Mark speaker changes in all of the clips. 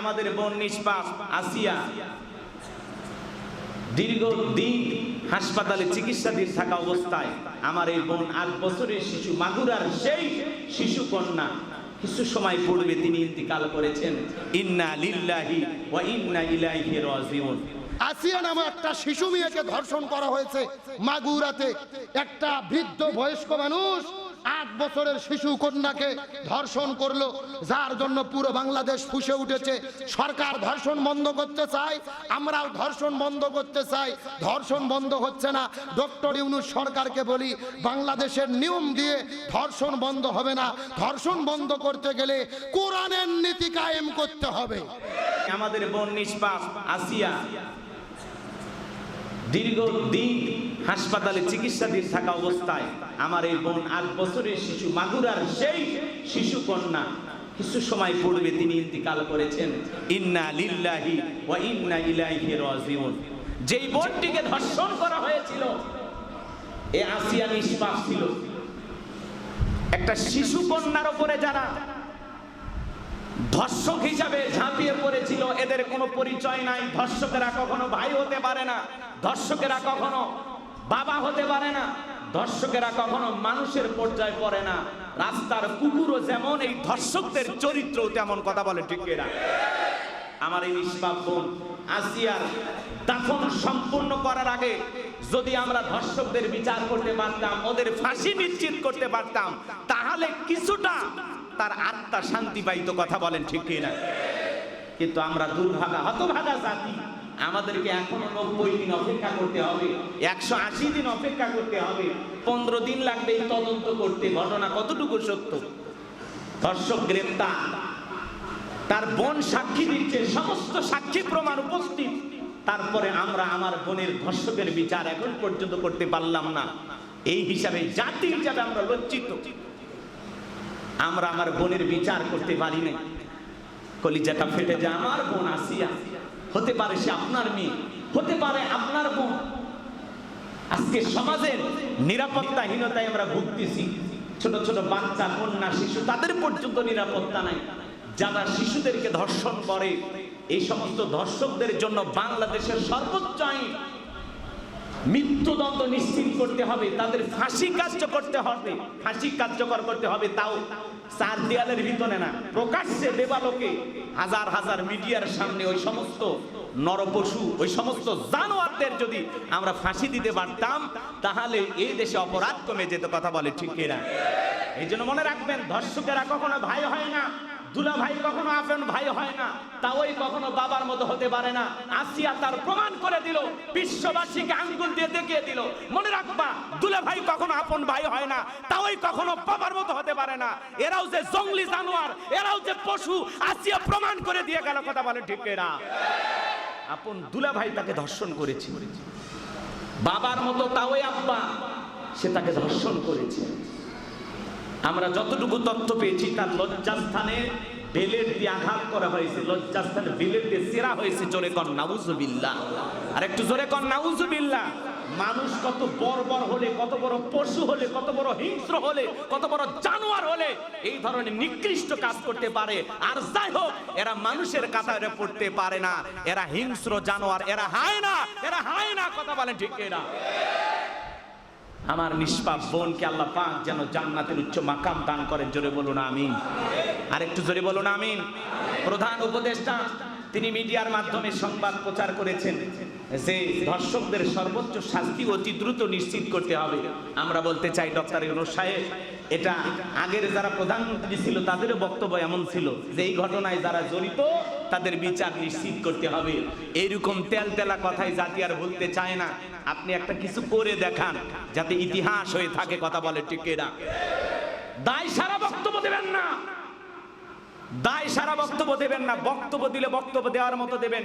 Speaker 1: আমাদের বোন নিষ্পাপ, আসিয়া। দীর্ঘদিন হাসপাতালে চিকিৎসাধীন থাকা অবস্থায় আমার এই বোন আট বছরের শিশু, মাগুরার সেই শিশু কন্যা কিছু সময় পূর্বে তিনি ইন্তিকাল করেছেন। ইন্না লিল্লাহি ওয়া ইন্না ইলাইহি রাজিউন।
Speaker 2: আসিয়া নামে একটা শিশু মেয়েকে ধর্ষণ করা হয়েছে মাগুরাতে। একটা বৃদ্ধ বয়স্ক মানুষ আট বছরের শিশু কন্যাকে ধর্ষণ করল, যার জন্য পুরো বাংলাদেশ ফুসে উঠেছে। সরকার ধর্ষণ বন্ধ করতে চায়, আমরাও ধর্ষণ বন্ধ করতে চাই। ধর্ষণ বন্ধ হচ্ছে না। ডক্টর ইউনুস সরকারকে বলি, বাংলাদেশের নিয়ম দিয়ে ধর্ষণ বন্ধ হবে না। ধর্ষণ বন্ধ করতে গেলে কোরআনের নীতি কায়েম করতে হবে।
Speaker 1: আমাদের বোন নিষ্পাপ আসিয়া দীর্ঘদিন হাসপাতালে চিকিৎসাধীন থাকা অবস্থায় আমার এই বোন আট বছরের শিশু, মাগুরার সেই শিশু কন্যা কিছু সময় পূর্বে তিনি ইন্তিকাল করেছেন। ইন্না লিল্লাহি ওয়া ইন্না ইলাইহি রাজিউন। যেই বোনটিকে ধর্ষণ করা হয়েছিল, এ আসিয়া নিষ্পাপ ছিল। একটা শিশু কন্যার উপরে যারা ধর্ষক হিসাবে ঝাঁপিয়ে পড়েছিল, এদের কোনো পরিচয় নাই। ধর্ষকেরা কখনো ভাই হতে পারে না। ধর্ষকেরা কখনো বাবা হতে পারে না ধর্ষকেরা কখনো মানুষের পর্যায়ে পড়ে না। রাস্তার কুকুরও যেমন এই ধর্ষকদের চরিত্র তেমন কথা বলে, ঠিক এরা আমার এই নিষ্পাপ বোন আসিয়ার দাফন সম্পূর্ণ করার আগে যদি আমরা ধর্ষকদের বিচার করতে পারতাম, ওদের ফাঁসি নিশ্চিত করতে পারতাম, তাহলে কিছুটা তার আত্মা শান্তি পাইতো কথা বলেন, ঠিক কিনা কিন্তু আমরা দুর্ভাগা, হতভাগা জাতি। আমাদেরকে এখনও নব্বই দিন অপেক্ষা করতে হবে, একশো আশি দিন অপেক্ষা করতে হবে, পনেরো দিন লাগবে এই তদন্ত করতে, ঘটনা কতটুকু সত্য? ধর্ষক, গ্রেপ্তার। তার বোন সাক্ষী দিচ্ছে, সমস্ত সাক্ষী প্রমাণ উপস্থিত। তারপরে আমরা আমার বোনের ধর্ষকের বিচার এখন পর্যন্ত করতে পারলাম না। এই হিসাবে জাতি হিসাবে আমরা লজ্জিত, আমরা আমার বোনের বিচার করতে পারি না কলিজাটা ফেটে যায়, আমার বোন আসিয়া হতে পারে সে আপনার মেয়ে, হতে পারে আপনার বোন। আজকে সমাজের নিরাপত্তাহীনতায় আমরা ভুগতেছি। ছোট ছোট বাচ্চা, কন্যা, শিশু, তাদের পর্যন্ত নিরাপত্তা নাই। যারা শিশুদেরকে ধর্ষণ করে, এই সমস্ত ধর্ষকদের জন্য বাংলাদেশের সর্বোচ্চ আইন মৃত্যুদণ্ড নিশ্চিত করতে হবে, তাদের ফাঁসি কার্য করতে হবে, ফাঁসি কার্যকর করতে হবে তাও চার দেয়ালের ভিতরে না, প্রকাশ্যে দেবালোকে হাজার হাজার মিডিয়ার সামনে ওই সমস্ত নরপশু, ওই সমস্ত জানোয়ারদের যদি আমরা ফাঁসি দিতে পারতাম, তাহলে এই দেশে অপরাধ কমে যেত, কথা বলে ঠিক কিনা? এই জন্য মনে রাখবেন, ধর্ষকেরা কখনো ভাই হয় না। দুলা ভাই কখনো আপন ভাই হয় না তাওই কখনো বাবার মতো হতে পারে না। আসিয়া তার প্রমাণ করে দিল, বিশ্ববাসীকে আঙ্গুল দিয়ে দেখিয়ে দিল, মনে রাখবা দুলা ভাই কখনো আপন ভাই হয় না তাওই কখনো বাবার মতো হতে পারে না। এরাও যে জঙ্গলি জানোয়ার, এরাও যে পশু, আসিয়া প্রমাণ করে দিয়ে গেল, কথা বলে ঠিক এরা আপন দুলা ভাই তাকে ধর্ষণ করেছে। বাবার মতো তাওই আব্বা, সে তাকে ধর্ষণ করেছে। আমরা যতটুকু তথ্য পেয়েছি, তার লজ্জাস্থানে বেলের দিয়ে আঘাত করা হয়েছে, লজ্জাস্থানে বেলের দিয়ে সেরা হয়েছে, জোরে কর, নাউজুবিল্লাহ। আর একটু জোরে কর, নাউজুবিল্লাহ। মানুষ কত বর্বর হলে, কত বড় পশু হলে, কত বড় হিংস্র হলে, কত বড় জানোয়ার হলে, এই ধরনের নিকৃষ্ট কাজ করতে পারে। আর যাই হোক, এরা মানুষের কাতারে পড়তে পারে না। এরা হিংস্র জানোয়ার, এরা হায় না এরা হায় না কথা বলেন ঠিক এরা আমার নিষ্পাপ বোনকে আল্লাহ পাক যেন জান্নাতের উচ্চ মাকাম দান করেন। জোরে বলুন, আমিন। আর একটু জোরে বলুন, আমিন। প্রধান উপদেষ্টা, তিনি মিডিয়ার মাধ্যমে সংবাদ প্রচার করেছেন যে ধর্ষকদের সর্বোচ্চ শাস্তি অতি দ্রুত নিশ্চিত করতে হবে। আমরা বলতে চাই, ডক্টর ইউনুস সাহেব এটা আগের যারা প্রধানমন্ত্রী ছিল, তাদেরও বক্তব্য এমন ছিল যে এই ঘটনায় যারা জড়িত, তাদের বিচার নিশ্চিত করতে হবে। এইরকম তেল তেলা কথাই জাতি আর বলতে চায় না। আপনি একটা কিছু করে দেখান, যাতে ইতিহাস হয়ে থাকে, কথা বলে টিকেরা দায় সারা বক্তব্য দেবেন না। দায় সারা বক্তব্য দেবেন না। বক্তব্য দিলে বক্তব্য দেওয়ার মতো দেবেন,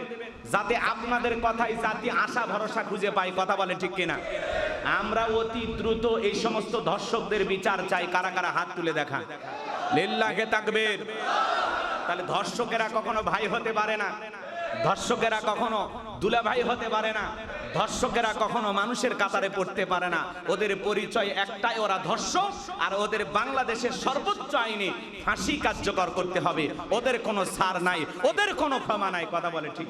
Speaker 1: যাতে আপনাদের কথাই জাতি আশা ভরসা খুঁজে পায়, কথা বলে ঠিক কিনা। আমরা অতি দ্রুত এই সমস্ত ধর্ষকদের বিচার চাই। কারা কারা হাত তুলে দেখা? লিল্লাহে তাকবীর। তাহলে ধর্ষকেরা কখনো ভাই হতে পারে না। ধর্ষকেরা কখনো দুলা ভাই হতে পারে না। ধর্ষকেরা কখনো মানুষের কাতারে পড়তে পারে না। ওদের পরিচয় একটাই, ওরা ধর্ষক, আর ওদের বাংলাদেশের সর্বোচ্চ আইনে ফাঁসি কার্যকর করতে হবে। ওদের কোনো সার নাই, ওদের কোনো ক্ষমা নাই। কথা বলে ঠিক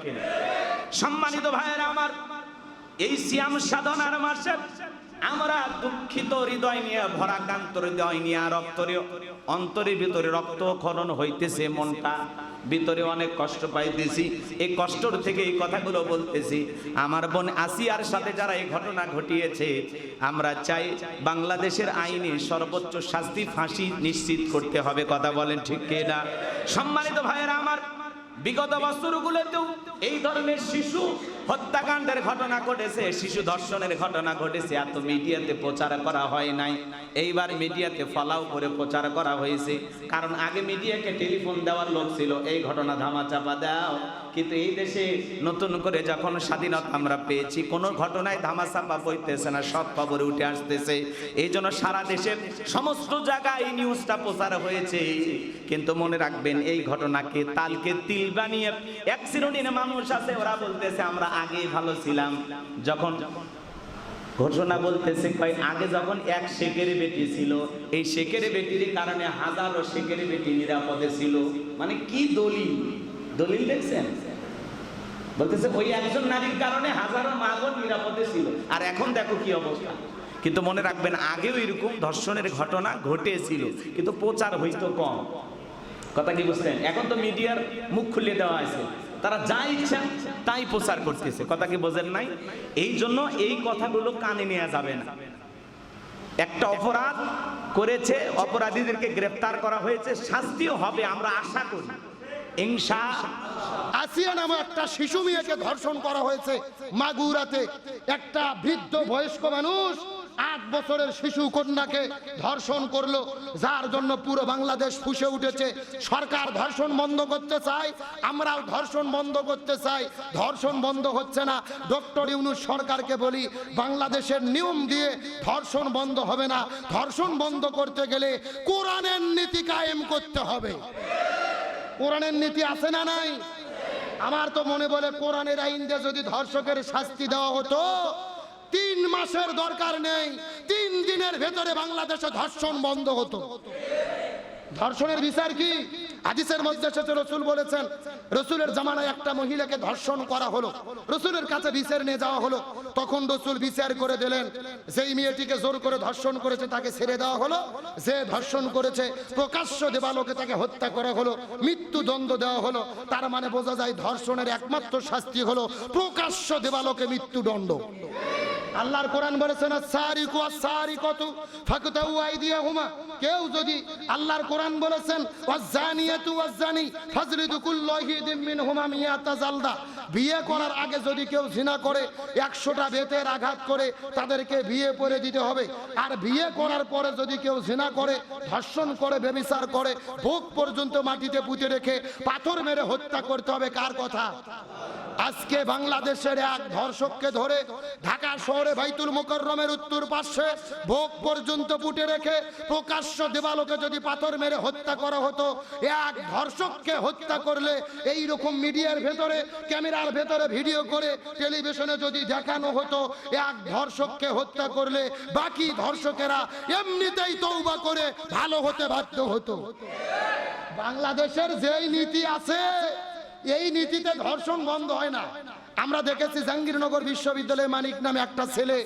Speaker 1: সম্মানিত ভাইয়েরা আমার এই সিয়াম সাধনার মাসে আমরা দুঃখিত হৃদয় নিয়ে ভরাকান্ত হৃদয় নিয়ে রক্তরে অন্তরের ভিতরে রক্ত খনন হইতেছে মনটা। ভিতরে অনেক কষ্ট পাইতেছি। এই কষ্টর থেকে এই কথাগুলো বলতেছি। আমার বোন আসিয়ার সাথে যারা এই ঘটনা ঘটিয়েছে, আমরা চাই বাংলাদেশের আইনে সর্বোচ্চ শাস্তি ফাঁসি নিশ্চিত করতে হবে। কথা বলেন ঠিক কিনা? সম্মানিত ভাইয়েরা আমার, বিগত বছরগুলোতেও এই ধরনের শিশু হত্যাকাণ্ডের ঘটনা ঘটেছে, শিশু ধর্ষণের ঘটনা ঘটেছে এত মিডিয়াতে প্রচার করা হয় নাই। এইবার মিডিয়াতে ফলাও করে প্রচার করা হয়েছে। কারণ আগে মিডিয়াকে টেলিফোন দেওয়ার লোক ছিল, এই ঘটনা ধামাচাপা দাও। কিন্তু এই দেশে নতুন করে যখন স্বাধীনতা আমরা পেয়েছি, কোনো ঘটনায় ধামাচাপা বইতেছে না, সব খবরে উঠে আসতেছে। এই জন্য সারা দেশের সমস্ত জায়গায় এই নিউজটা প্রচার হয়েছে। কিন্তু মনে রাখবেন, এই ঘটনাকে তালকে তিল বানিয়ে এক শ্রেণির মানুষ আছে, ওরা বলতেছে, আমরা আগেই ভালো ছিলাম। যখন ঘোষণা বলতেছে, কয়, আগে যখন এক শেখের বেটি ছিল, এই শেখের বেটির কারণে হাজারো শেখের বেটি নিরাপদে ছিল। মানে কি দলিল? দলিল দেখছেন? বলতেছে, ওই একজন নারীর কারণে হাজারো মাগন নিরাপদে ছিল। আর এখন দেখো কি অবস্থা। কিন্তু মনে রাখবেন, আগেও এরকম ধর্ষণের ঘটনা ঘটেছিল, কিন্তু প্রচার হইতো কম। কথা কি বুঝলেন? এখন তো মিডিয়ার মুখ খুলে দেওয়া আছে তারা যা ইচ্ছা তাই প্রচার করতেছে। কথা কি বোঝেন নাই? এই জন্য এই কথাগুলো কানে নেওয়া যাবে না। একটা অপরাধ করেছে, অপরাধীদেরকে গ্রেফতার করা হয়েছে, শাস্তিও হবে, আমরা আশা করি।
Speaker 2: নামে একটা শিশু মেয়েকে ধর্ষণ করা হয়েছে মাগুরাতে। একটা বৃদ্ধ বয়স্ক মানুষ আট বছরের শিশু কন্যাকে ধর্ষণ করল, যার জন্য পুরো বাংলাদেশ ফুসে উঠেছে। সরকার ধর্ষণ বন্ধ করতে চায়, আমরাও ধর্ষণ বন্ধ করতে চাই। ধর্ষণ বন্ধ হচ্ছে না। ডক্টর ইউনুস সরকারকে বলি, বাংলাদেশের নিয়ম দিয়ে ধর্ষণ বন্ধ হবে না। ধর্ষণ বন্ধ করতে গেলে কোরআনের নীতি কায়েম করতে হবে। কোরআনের নীতি আছে না নাই? আমার তো মনে বলে, কোরআনের আইন দিয়ে যদি ধর্ষকের শাস্তি দেওয়া হতো তিন মাসের দরকার নেই। তিন দিনের ভেতরে বাংলাদেশে ধর্ষণ বন্ধ হতো। ধর্ষণের বিচার কি? হাদিসের মধ্যে এসেছে, রসুল বলেছেন, রসুলের জামানায় একটা মহিলাকে ধর্ষণ করা হলো। রসুলের কাছে বিচার নিয়ে যাওয়া হলো। তখন রসুল বিচার করে দিলেন, যেই মেয়েটিকে জোর করে ধর্ষণ করেছে তাকে ছেড়ে দেওয়া হলো। যে ধর্ষণ করেছে, প্রকাশ্য দেবালোকে তাকে হত্যা করা হলো। মৃত্যু দণ্ড দেওয়া হলো। তার মানে বোঝা যায় ধর্ষণের একমাত্র শাস্তি হলো প্রকাশ্য দেবালোকে মৃত্যুদণ্ড। আল্লাহর কোরআন বলেছেন সারিকু সারিকতু ফাকুতাউ আইদিয়াহুমা। কেউ যদি আল্লাহর কোরআন বলেছেন ওয়াজানিয়াতু ওয়াজানি ফাজলিদু কুল্লাহিদিম মিনহুমা মিয়াতা জালদা। বিয়ে করার আগে যদি কেউ জিনা করে, একশোটা বেতের আঘাত করে, তাদেরকে বিয়ে করে দিতে হবে। আর বিয়ে করার পরে যদি কেউ জিনা করে, ধর্ষণ করে, বেবিচার করে ভোগ পর্যন্ত মাটিতে পুঁতে রেখে, পাথর মেরে হত্যা করতে হবে, কার কথা? আজকে বাংলাদেশের এক ধর্ষককে ধরে ঢাকা শহরে বাইতুল মোকররমের উত্তর পাশে ভোগ পর্যন্ত পুঁটে রেখে প্রকাশ্য দেবালোকে যদি পাথর মেরে হত্যা করা হতো, এক ধর্ষককে হত্যা করলে এই রকম মিডিয়ার ভেতরে, ক্যামেরার ভেতরে ভিডিও করে টেলিভিশনে যদি দেখানো হতো, এক ধর্ষককে হত্যা করলে বাকি ধর্ষকেরা এমনিতেই তৌবা করে ভালো হতে বাধ্য হতো। বাংলাদেশের যেই নীতি আছে, এই নীতিতে ধর্ষণ বন্ধ হয় না। আমরা দেখেছি জাহাঙ্গীরনগর বিশ্ববিদ্যালয়ে মানিক নামে একটা ছেলে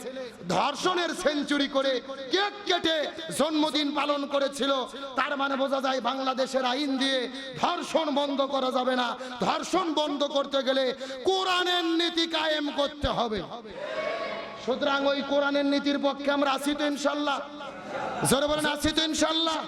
Speaker 2: ধর্ষণের সেঞ্চুরি করে কেক কেটে জন্মদিন পালন করেছিল। তার মানে বোঝা যায় বাংলাদেশের আইন দিয়ে ধর্ষণ বন্ধ করা যাবে না। ধর্ষণ বন্ধ করতে গেলে কোরআনের নীতি কায়েম করতে হবে। সুতরাং ওই কোরআনের নীতির পক্ষে আমরা আছি তো ইনশাল্লাহ। জোরে বলেন আছি তো ইনশাল্লাহ।